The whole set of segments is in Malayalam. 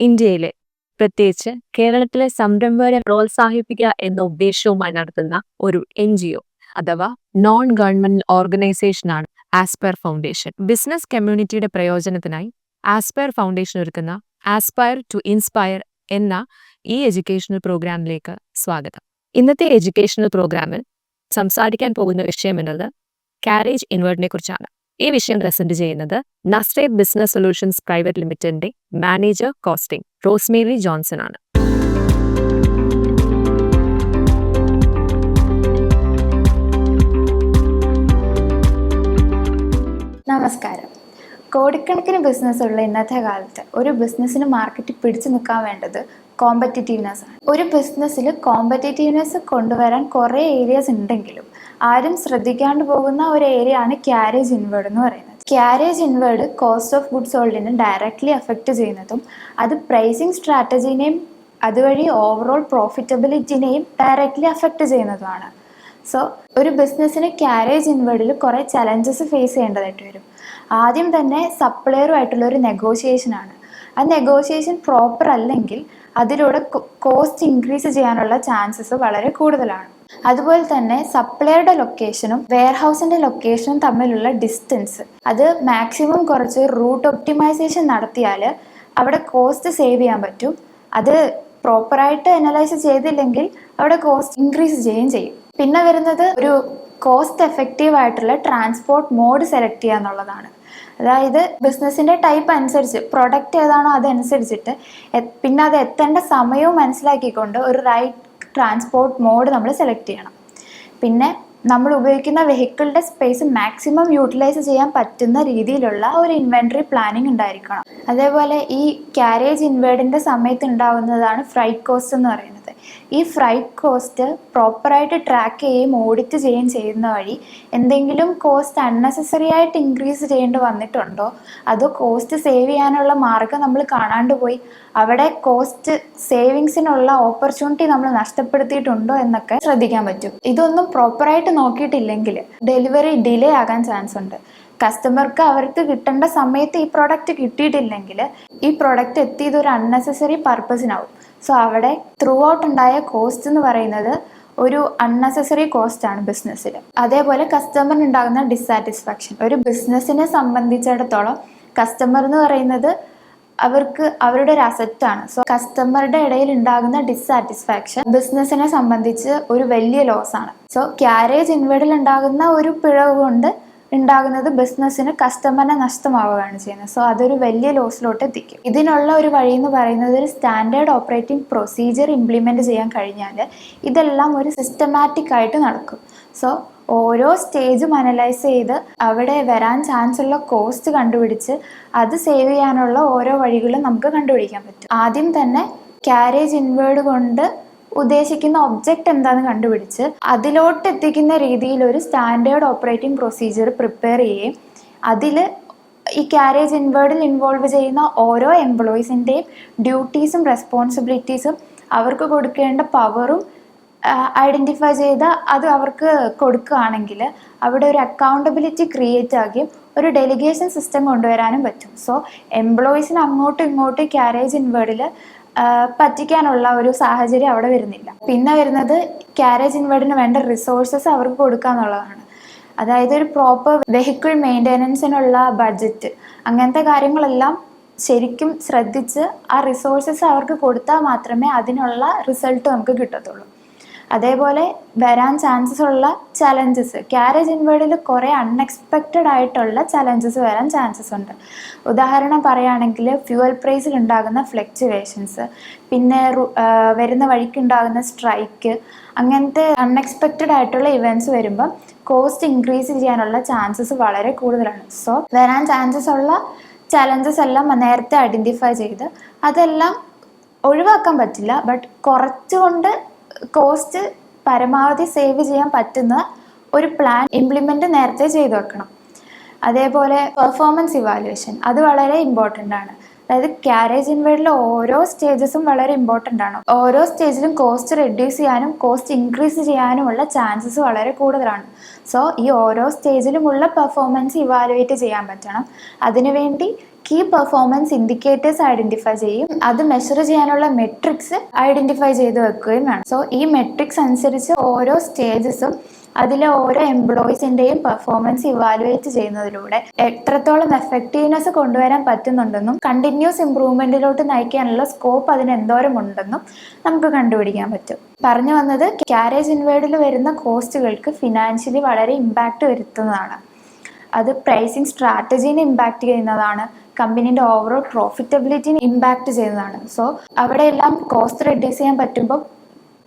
ഇന്ത്യയിലെ പ്രത്യേകിച്ച് കേരളത്തിലെ സംരംഭകരെ പ്രോത്സാഹിപ്പിക്കുക എന്ന ഉദ്ദേശവുമായി നടത്തുന്ന ഒരു എൻ ജി ഒ അഥവാ നോൺ ഗവൺമെന്റ് ഓർഗനൈസേഷൻ ആണ് ആസ്പയർ ഫൗണ്ടേഷൻ ബിസിനസ് കമ്മ്യൂണിറ്റിയുടെ പ്രയോജനത്തിനായി ആസ്പയർ ഫൗണ്ടേഷൻ ഒരുക്കുന്ന ആസ്പയർ ടു ഇൻസ്പയർ എന്ന ഈ എഡ്യൂക്കേഷണൽ പ്രോഗ്രാമിലേക്ക് സ്വാഗതം. ഇന്നത്തെ എഡ്യൂക്കേഷണൽ പ്രോഗ്രാമിൽ സംസാരിക്കാൻ പോകുന്ന വിഷയം എന്നത് കാരേജ് ഇൻവേർഡിനെ കുറിച്ചാണ്. ഈ വിഷയം പ്രസന്റ് ചെയ്യുന്നത് നസ്റ്റേ ബിസിനസ് സൊല്യൂഷൻസ് പ്രൈവറ്റ് ലിമിറ്റഡിന്റെ മാനേജർ കോസ്റ്റിംഗ് റോസ്മേരി ജോൺസൺ ആണ്. നമസ്കാരം. കോടിക്കണക്കിന് ബിസിനസ്സുള്ള ഇന്നത്തെ കാലത്ത് ഒരു ബിസിനസ്സിന് മാർക്കറ്റിൽ പിടിച്ചു നിൽക്കാൻ വേണ്ടത് കോമ്പറ്റേറ്റീവ്നെസ് ആണ്. ഒരു ബിസിനസ്സിൽ കോമ്പറ്റേറ്റീവ്നെസ് കൊണ്ടുവരാൻ കുറേ ഏരിയാസ് ഉണ്ടെങ്കിലും ആരും ശ്രദ്ധിക്കാണ്ട് പോകുന്ന ഒരു ഏരിയ ആണ് ക്യാരേജ് ഇൻവേർഡ് എന്ന് പറയുന്നത്. Carriage inward cost of goods ഹോൾഡിനെ directly affect ചെയ്യുന്നതും അത് പ്രൈസിങ് സ്ട്രാറ്റജീനെയും അതുവഴി ഓവറോൾ പ്രോഫിറ്റബിലിറ്റിനെയും ഡയറക്റ്റ്ലി അഫക്റ്റ് ചെയ്യുന്നതുമാണ്. സോ ഒരു ബിസിനസ്സിന് ക്യാരേജ് ഇൻവേർഡിൽ കുറേ ചലഞ്ചസ് ഫേസ് ചെയ്യേണ്ടതായിട്ട് വരും. ആദ്യം തന്നെ സപ്ലയറുമായിട്ടുള്ള ഒരു നെഗോഷിയേഷൻ ആണ്. ആ നെഗോഷിയേഷൻ പ്രോപ്പർ അല്ലെങ്കിൽ അതിലൂടെ കോസ്റ്റ് ഇൻക്രീസ് ചെയ്യാനുള്ള ചാൻസസ് വളരെ കൂടുതലാണ്. അതുപോലെ തന്നെ സപ്ലയറുടെ ലൊക്കേഷനും വെയർഹൗസിന്റെ ലൊക്കേഷനും തമ്മിലുള്ള ഡിസ്റ്റൻസ് അത് മാക്സിമം കുറച്ച് റൂട്ട് ഒപ്റ്റിമൈസേഷൻ നടത്തിയാൽ അവിടെ കോസ്റ്റ് സേവ് ചെയ്യാൻ പറ്റും. അത് പ്രോപ്പറായിട്ട് അനലൈസ് ചെയ്തില്ലെങ്കിൽ അവിടെ കോസ്റ്റ് ഇൻക്രീസ് ചെയ്യുകയും ചെയ്യും. പിന്നെ വരുന്നത് ഒരു കോസ്റ്റ് എഫക്റ്റീവ് ആയിട്ടുള്ള ട്രാൻസ്പോർട്ട് മോഡ് സെലക്ട് ചെയ്യുക എന്നുള്ളതാണ്. അതായത് ബിസിനസ്സിന്റെ ടൈപ്പ് അനുസരിച്ച് പ്രൊഡക്റ്റ് ഏതാണോ അതനുസരിച്ചിട്ട് പിന്നെ അത് എത്തേണ്ട സമയവും മനസ്സിലാക്കിക്കൊണ്ട് ഒരു റൈറ്റ് ട്രാൻസ്പോർട്ട് മോഡ് നമ്മൾ സെലക്ട് ചെയ്യണം. പിന്നെ നമ്മൾ ഉപയോഗിക്കുന്ന വെഹിക്കിളിന്റെ സ്പേസ് മാക്സിമം യൂട്ടിലൈസ് ചെയ്യാൻ പറ്റുന്ന രീതിയിലുള്ള ഒരു ഇൻവെൻട്രി പ്ലാനിങ് ഉണ്ടായിരിക്കണം. അതേപോലെ ഈ ക്യാരേജ് ഇൻവേർഡിന്റെ സമയത്ത് ഉണ്ടാകുന്നതാണ് ഫ്രൈറ്റ് കോസ്റ്റ് എന്ന് പറയുന്നത്. ഈ ഫ്രൈറ്റ് കോസ്റ്റ് പ്രോപ്പറായിട്ട് ട്രാക്ക് ചെയ്യുകയും ഓഡിറ്റ് ചെയ്യുകയും ചെയ്യുന്ന വഴി എന്തെങ്കിലും കോസ്റ്റ് അൺനെസസറി ആയിട്ട് ഇൻക്രീസ് ചെയ്യേണ്ടി വന്നിട്ടുണ്ടോ? അതോ കോസ്റ്റ് സേവ് ചെയ്യാനുള്ള മാർഗം നമ്മൾ കാണാണ്ട് പോയി? അവിടെ കോസ്റ്റ് സേവിങ്സിനുള്ള ഓപ്പർച്യൂണിറ്റി നമ്മൾ നഷ്ടപ്പെടുത്തിയിട്ടുണ്ടോ എന്നൊക്കെ ശ്രദ്ധിക്കാൻ പറ്റും. ഇതൊന്നും പ്രോപ്പറായിട്ട് നോക്കിയിട്ടില്ലെങ്കിൽ ഡെലിവറി ഡിലേ ആകാൻ ചാൻസ് ഉണ്ട്. കസ്റ്റമർക്ക് അവർക്ക് കിട്ടേണ്ട സമയത്ത് ഈ പ്രോഡക്റ്റ് കിട്ടിയിട്ടില്ലെങ്കിൽ ഈ പ്രോഡക്റ്റ് എത്തിയത് ഒരു അൺനെസസറി പർപ്പസിനാവും സോ അവിടെ ത്രൂ ഔട്ട് ഉണ്ടായ കോസ്റ്റ് എന്ന് പറയുന്നത് ഒരു അൺനെസസറി കോസ്റ്റ് ആണ് ബിസിനസ്സിൽ അതേപോലെ കസ്റ്റമറിന് ഉണ്ടാകുന്ന ഡിസാറ്റിസ്ഫാക്ഷൻ ഒരു ബിസിനസ്സിനെ സംബന്ധിച്ചിടത്തോളം കസ്റ്റമർ എന്ന് പറയുന്നത് അവർക്ക് അവരുടെ ഒരു അസറ്റാണ് സോ കസ്റ്റമറുടെ ഇടയിൽ ഉണ്ടാകുന്ന ഡിസാറ്റിസ്ഫാക്ഷൻ ബിസിനസ്സിനെ സംബന്ധിച്ച് ഒരു വലിയ ലോസ് ആണ്. സോ ക്യാരേജ് ഇൻവേർഡിൽ ഉണ്ടാകുന്ന ഒരു പിഴവ് കൊണ്ട് ഉണ്ടാകുന്നത് ബിസിനസ്സിന് കസ്റ്റമറിനെ നഷ്ടമാവുകയാണ് ചെയ്യുന്നത്. സോ അതൊരു വലിയ ലോസിലോട്ട് എത്തിക്കും. ഇതിനുള്ള ഒരു വഴി എന്ന് പറയുന്നത് ഒരു സ്റ്റാൻഡേർഡ് ഓപ്പറേറ്റിംഗ് പ്രൊസീജിയർ ഇംപ്ലിമെന്റ് ചെയ്യാൻ കഴിഞ്ഞാൽ ഇതെല്ലാം ഒരു സിസ്റ്റമാറ്റിക് ആയിട്ട് നടക്കും. സോ ഓരോ സ്റ്റേജും അനലൈസ് ചെയ്ത് അവിടെ വരാൻ ചാൻസ് ഉള്ള കോസ്റ്റ് കണ്ടുപിടിച്ച് അത് സേവ് ചെയ്യാനുള്ള ഓരോ വഴികളും നമുക്ക് കണ്ടുപിടിക്കാൻ പറ്റും. ആദ്യം തന്നെ ക്യാരേജ് ഇൻവേർഡ് കൊണ്ട് ഉദ്ദേശിക്കുന്ന ഒബ്ജക്റ്റ് എന്താണെന്ന് കണ്ടുപിടിച്ച് അതിലോട്ട് എത്തിക്കുന്ന രീതിയിൽ ഒരു സ്റ്റാൻഡേർഡ് ഓപ്പറേറ്റിംഗ് പ്രൊസീജിയർ പ്രിപ്പയർ ചെയ്യുകയും അതിൽ ഈ ക്യാരേജ് ഇൻവേർഡിൽ ഇൻവോൾവ് ചെയ്യുന്ന ഓരോ എംപ്ലോയീസിന്റെയും ഡ്യൂട്ടീസും റെസ്പോൺസിബിലിറ്റീസും അവർക്ക് കൊടുക്കേണ്ട പവറും ഐഡന്റിഫൈ ചെയ്ത് അത് അവർക്ക് കൊടുക്കുകയാണെങ്കിൽ അവിടെ ഒരു അക്കൗണ്ടബിലിറ്റി ക്രിയേറ്റ് ആകുകയും ഒരു ഡെലിഗേഷൻ സിസ്റ്റം കൊണ്ടുവരാനും പറ്റും. സോ എംപ്ലോയീസിന് അങ്ങോട്ടും ഇങ്ങോട്ടും ക്യാരേജ് ഇൻവേർഡിൽ പറ്റിക്കാനുള്ള ഒരു സാഹചര്യം അവിടെ വരുന്നില്ല. പിന്നെ വരുന്നത് ക്യാരേജ് ഇൻവേർഡിന് വേണ്ട റിസോഴ്സസ് അവർക്ക് കൊടുക്കുക എന്നുള്ളതാണ്. അതായത് ഒരു പ്രോപ്പർ വെഹിക്കിൾ മെയിന്റെനൻസിനുള്ള ബഡ്ജറ്റ് അങ്ങനത്തെ കാര്യങ്ങളെല്ലാം ശരിക്കും ശ്രദ്ധിച്ച് ആ റിസോഴ്സസ് അവർക്ക് കൊടുത്താൽ മാത്രമേ അതിനുള്ള റിസൾട്ട് നമുക്ക് കിട്ടത്തുള്ളൂ. അതേപോലെ വരാൻ ചാൻസസ് ഉള്ള ചലഞ്ചസ് ക്യാരേജ് ഇൻവേർഡിൽ കുറേ അൺഎക്സ്പെക്റ്റഡ് ആയിട്ടുള്ള ചലഞ്ചസ് വരാൻ ചാൻസസ് ഉണ്ട്. ഉദാഹരണം പറയുകയാണെങ്കിൽ ഫ്യൂവൽ പ്രൈസിൽ ഉണ്ടാകുന്ന ഫ്ലക്ച്വേഷൻസ് പിന്നെ വരുന്ന വഴിക്ക് ഉണ്ടാകുന്ന സ്ട്രൈക്ക് അങ്ങനത്തെ അൺഎക്സ്പെക്റ്റഡ് ആയിട്ടുള്ള ഇവന്റ്സ് വരുമ്പം കോസ്റ്റ് ഇൻക്രീസ് ചെയ്യാനുള്ള ചാൻസസ് വളരെ കൂടുതലാണ്. സോ വരാൻ ചാൻസസ് ഉള്ള ചലഞ്ചസ് എല്ലാം നേരത്തെ ഐഡന്റിഫൈ ചെയ്ത് അതെല്ലാം ഒഴിവാക്കാൻ പറ്റില്ല. ബട്ട് കുറച്ചുകൊണ്ട് കോസ്റ്റ് പരമാവധി സേവ് ചെയ്യാൻ പറ്റുന്ന ഒരു പ്ലാൻ ഇംപ്ലിമെന്റ് നേരത്തെ ചെയ്തു വെക്കണം. അതേപോലെ പെർഫോമൻസ് ഇവാലുവേഷൻ അത് വളരെ ഇമ്പോർട്ടന്റ് ആണ്. അതായത് ക്യാരേജ് ഇൻവേർഡിലെ ഓരോ സ്റ്റേജസും വളരെ ഇമ്പോർട്ടന്റ് ആണ്. ഓരോ സ്റ്റേജിലും കോസ്റ്റ് റെഡ്യൂസ് ചെയ്യാനും കോസ്റ്റ് ഇൻക്രീസ് ചെയ്യാനുമുള്ള ചാൻസസ് വളരെ കൂടുതലാണ്. സോ ഈ ഓരോ സ്റ്റേജിലുമുള്ള പെർഫോമൻസ് ഇവാലുവേറ്റ് ചെയ്യാൻ പറ്റണം. അതിനുവേണ്ടി കീ പെർഫോമൻസ് ഇൻഡിക്കേറ്റേഴ്സ് ഐഡന്റിഫൈ ചെയ്യും. അത് മെഷർ ചെയ്യാനുള്ള മെട്രിക്സ് ഐഡന്റിഫൈ ചെയ്ത് വെക്കുകയും വേണം. സോ ഈ മെട്രിക്സ് അനുസരിച്ച് ഓരോ സ്റ്റേജസും അതിലെ ഓരോ എംപ്ലോയീസിന്റെയും പെർഫോമൻസ് ഇവാലുവേറ്റ് ചെയ്യുന്നതിലൂടെ എത്രത്തോളം എഫക്റ്റീവ്നെസ് കൊണ്ടുവരാൻ പറ്റുന്നുണ്ടെന്നും കണ്ടിന്യൂസ് ഇമ്പ്രൂവ്മെന്റിലോട്ട് നയിക്കാനുള്ള സ്കോപ്പ് അതിന് എന്തോരം ഉണ്ടെന്നും നമുക്ക് കണ്ടുപിടിക്കാൻ പറ്റും. പറഞ്ഞു വന്നത് ക്യാരേജ് ഇൻവേർഡിൽ വരുന്ന കോസ്റ്റുകൾക്ക് ഫിനാൻഷ്യലി വളരെ ഇമ്പാക്റ്റ് വരുത്തുന്നതാണ്. അത് പ്രൈസിങ് സ്ട്രാറ്റജീനെ ഇമ്പാക്റ്റ് ചെയ്യുന്നതാണ്. കമ്പനീന്റെ ഓവറോൾ പ്രോഫിറ്റബിലിറ്റിനെ ഇമ്പാക്റ്റ് ചെയ്യുന്നതാണ്. സോ അവിടെയെല്ലാം കോസ്റ്റ് റെഡ്യൂസ് ചെയ്യാൻ പറ്റുമ്പോൾ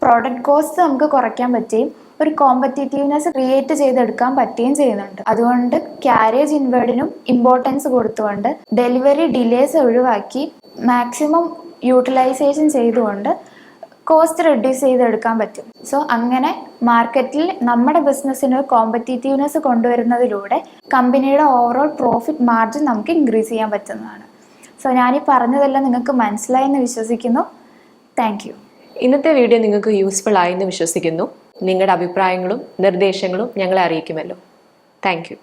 പ്രോഡക്റ്റ് കോസ്റ്റ് നമുക്ക് കുറയ്ക്കാൻ പറ്റുകയും ഒരു കോമ്പറ്റീറ്റീവ്നെസ് ക്രിയേറ്റ് ചെയ്തെടുക്കാൻ പറ്റുകയും ചെയ്യുന്നുണ്ട്. അതുകൊണ്ട് ക്യാരേജ് ഇൻവേർഡിനും ഇമ്പോർട്ടൻസ് കൊടുത്തുകൊണ്ട് ഡെലിവറി ഡിലേസ് ഒഴിവാക്കി മാക്സിമം യൂട്ടിലൈസേഷൻ ചെയ്തുകൊണ്ട് കോസ്റ്റ് റെഡ്യൂസ് ചെയ്തെടുക്കാൻ പറ്റും. സോ അങ്ങനെ മാർക്കറ്റിൽ നമ്മുടെ ബിസിനസ്സിന് കോമ്പറ്റീറ്റീവ്നെസ് കൊണ്ടുവരുന്നതിലൂടെ കമ്പനിയുടെ ഓവറോൾ പ്രോഫിറ്റ് മാർജിൻ നമുക്ക് ഇൻക്രീസ് ചെയ്യാൻ പറ്റുന്നതാണ്. സോ ഞാനീ പറഞ്ഞതെല്ലാം നിങ്ങൾക്ക് മനസ്സിലായെന്ന് വിശ്വസിക്കുന്നു. താങ്ക് ഇന്നത്തെ വീഡിയോ നിങ്ങൾക്ക് യൂസ്ഫുൾ ആയെന്ന് വിശ്വസിക്കുന്നു. നിങ്ങളുടെ അഭിപ്രായങ്ങളും നിർദ്ദേശങ്ങളും ഞങ്ങളെ അറിയിക്കുമല്ലോ. താങ്ക്